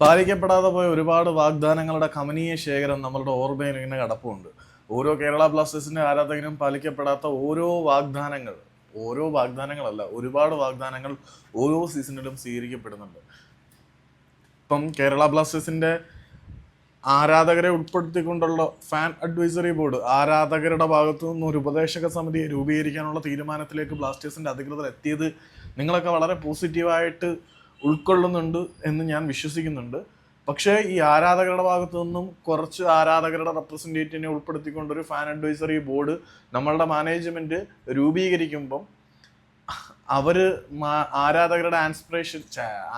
പാലിക്കപ്പെടാതെ പോയ ഒരുപാട് വാഗ്ദാനങ്ങളുടെ കമനീയ ശേഖരം നമ്മളുടെ ഓർമ്മയിൽ ഇങ്ങനെ കടപ്പുണ്ട്. ഓരോ കേരള ബ്ലാസ്റ്റേഴ്സിന്റെ ആരാധകരും പാലിക്കപ്പെടാത്ത ഓരോ വാഗ്ദാനങ്ങൾ ഓരോ വാഗ്ദാനങ്ങളല്ല ഒരുപാട് വാഗ്ദാനങ്ങൾ ഓരോ സീസണിലും സ്വീകരിക്കപ്പെടുന്നുണ്ട്. ഇപ്പം കേരള ബ്ലാസ്റ്റേഴ്സിന്റെ ആരാധകരെ ഉൾപ്പെടുത്തിക്കൊണ്ടുള്ള ഫാൻ അഡ്വൈസറി ബോർഡ് ആരാധകരുടെ ഭാഗത്തു നിന്ന് ഒരു ഉപദേശക സമിതിയെ രൂപീകരിക്കാനുള്ള തീരുമാനത്തിലേക്ക് ബ്ലാസ്റ്റേഴ്സിന്റെ അധികൃതർ എത്തിയത് നിങ്ങളൊക്കെ വളരെ പോസിറ്റീവായിട്ട് ഉൾക്കൊള്ളുന്നുണ്ട് എന്ന് ഞാൻ വിശ്വസിക്കുന്നുണ്ട്. പക്ഷേ ഈ ആരാധകരുടെ ഭാഗത്തു നിന്നും കുറച്ച് ആരാധകരുടെ റെപ്രസെന്റേറ്റീവിനെ ഉൾപ്പെടുത്തിക്കൊണ്ട് ഒരു ഫാൻ അഡ്വൈസറി ബോർഡ് നമ്മളുടെ മാനേജ്മെന്റ് രൂപീകരിക്കുമ്പം അവർ ആരാധകരുടെ ആൻസ്പിറേഷൻ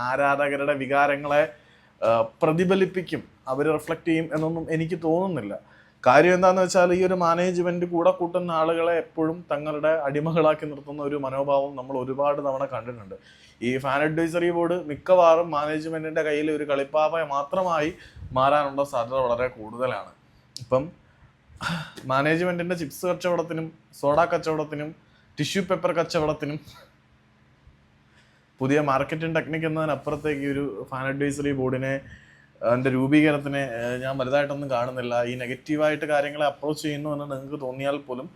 ആരാധകരുടെ വികാരങ്ങളെ പ്രതിഫലിപ്പിക്കും അവർ റിഫ്ലക്റ്റ് ചെയ്യും എന്നൊന്നും എനിക്ക് തോന്നുന്നില്ല. കാര്യം എന്താണെന്ന് വെച്ചാൽ ഈ ഒരു മാനേജ്മെന്റ് കൂടെ കൂട്ടുന്ന ആളുകളെ എപ്പോഴും തങ്ങളുടെ അടിമകളാക്കി നിർത്തുന്ന ഒരു മനോഭാവം നമ്മൾ ഒരുപാട് തവണ കണ്ടിട്ടുണ്ട്. ഈ ഫാൻ അഡ്വൈസറി ബോർഡ് മിക്കവാറും മാനേജ്മെന്റിന്റെ കയ്യിൽ ഒരു കളിപ്പാവ മാത്രമായി മാറാനുള്ള സാധ്യത വളരെ കൂടുതലാണ്. ഇപ്പം മാനേജ്മെന്റിന്റെ ചിപ്സ് കച്ചവടത്തിനും സോഡ കച്ചവടത്തിനും ടിഷ്യൂ പേപ്പർ കച്ചവടത്തിനും പുതിയ മാർക്കറ്റിംഗ് ടെക്നിക് എന്നതിനപ്പുറത്തേക്ക് ഒരു ഫാൻ അഡ്വൈസറി ബോർഡിനെ അതിന്റെ രൂപീകരണത്തിനെ ഞാൻ വലുതായിട്ടൊന്നും കാണുന്നില്ല. ഈ നെഗറ്റീവായിട്ട് കാര്യങ്ങളെ അപ്രോച്ച് ചെയ്യുന്നു എന്ന് നിങ്ങൾക്ക് തോന്നിയാൽ പോലും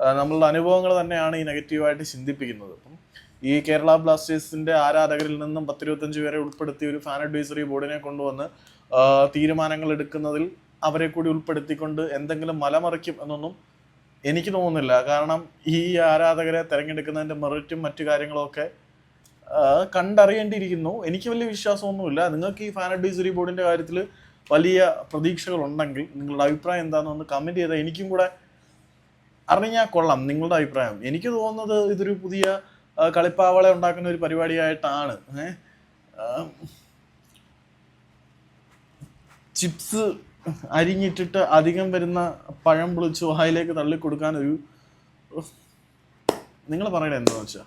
നമ്മളുടെ അനുഭവങ്ങൾ തന്നെയാണ് ഈ നെഗറ്റീവായിട്ട് ചിന്തിപ്പിക്കുന്നത്. അപ്പം ഈ കേരള ബ്ലാസ്റ്റേഴ്സിന്റെ ആരാധകരിൽ നിന്നും പത്തിരുപത്തഞ്ച് പേരെ ഉൾപ്പെടുത്തി ഒരു ഫാൻ അഡ്വൈസറി ബോർഡിനെ കൊണ്ടുവന്ന് തീരുമാനങ്ങൾ എടുക്കുന്നതിൽ അവരെ കൂടി ഉൾപ്പെടുത്തിക്കൊണ്ട് എന്തെങ്കിലും മലമറിക്കും എന്നൊന്നും എനിക്ക് തോന്നുന്നില്ല. കാരണം ഈ ആരാധകരെ തിരഞ്ഞെടുക്കുന്നതിന്റെ മെറിറ്റും മറ്റു കാര്യങ്ങളൊക്കെ ആ, കണ്ടറിയേണ്ടിയിരിക്കുന്നു. എനിക്ക് വലിയ വിശ്വാസമൊന്നുമില്ല. നിങ്ങൾക്ക് ഈ ഫാൻ അഡ്വൈസറി ബോർഡിന്റെ കാര്യത്തിൽ വലിയ പ്രതീക്ഷകൾ ഉണ്ടെങ്കിൽ നിങ്ങളുടെ അഭിപ്രായം എന്താണെന്ന് കമന്റ് ചെയ്താൽ എനിക്കും കൂടെ അറിഞ്ഞാൽ കൊള്ളാം നിങ്ങളുടെ അഭിപ്രായം. എനിക്ക് തോന്നുന്നത് ഇതൊരു പുതിയ കളിപ്പാവളെ ഉണ്ടാക്കുന്ന ഒരു പരിപാടിയായിട്ടാണ്. ചിപ്സ് അരിഞ്ഞിട്ടിട്ട് അധികം വരുന്ന പഴം പൊളിച്ച് വായിലേക്ക് തള്ളിക്കൊടുക്കാൻ ഒരു നിങ്ങൾ പറയണ എന്താണെന്ന് വെച്ചാൽ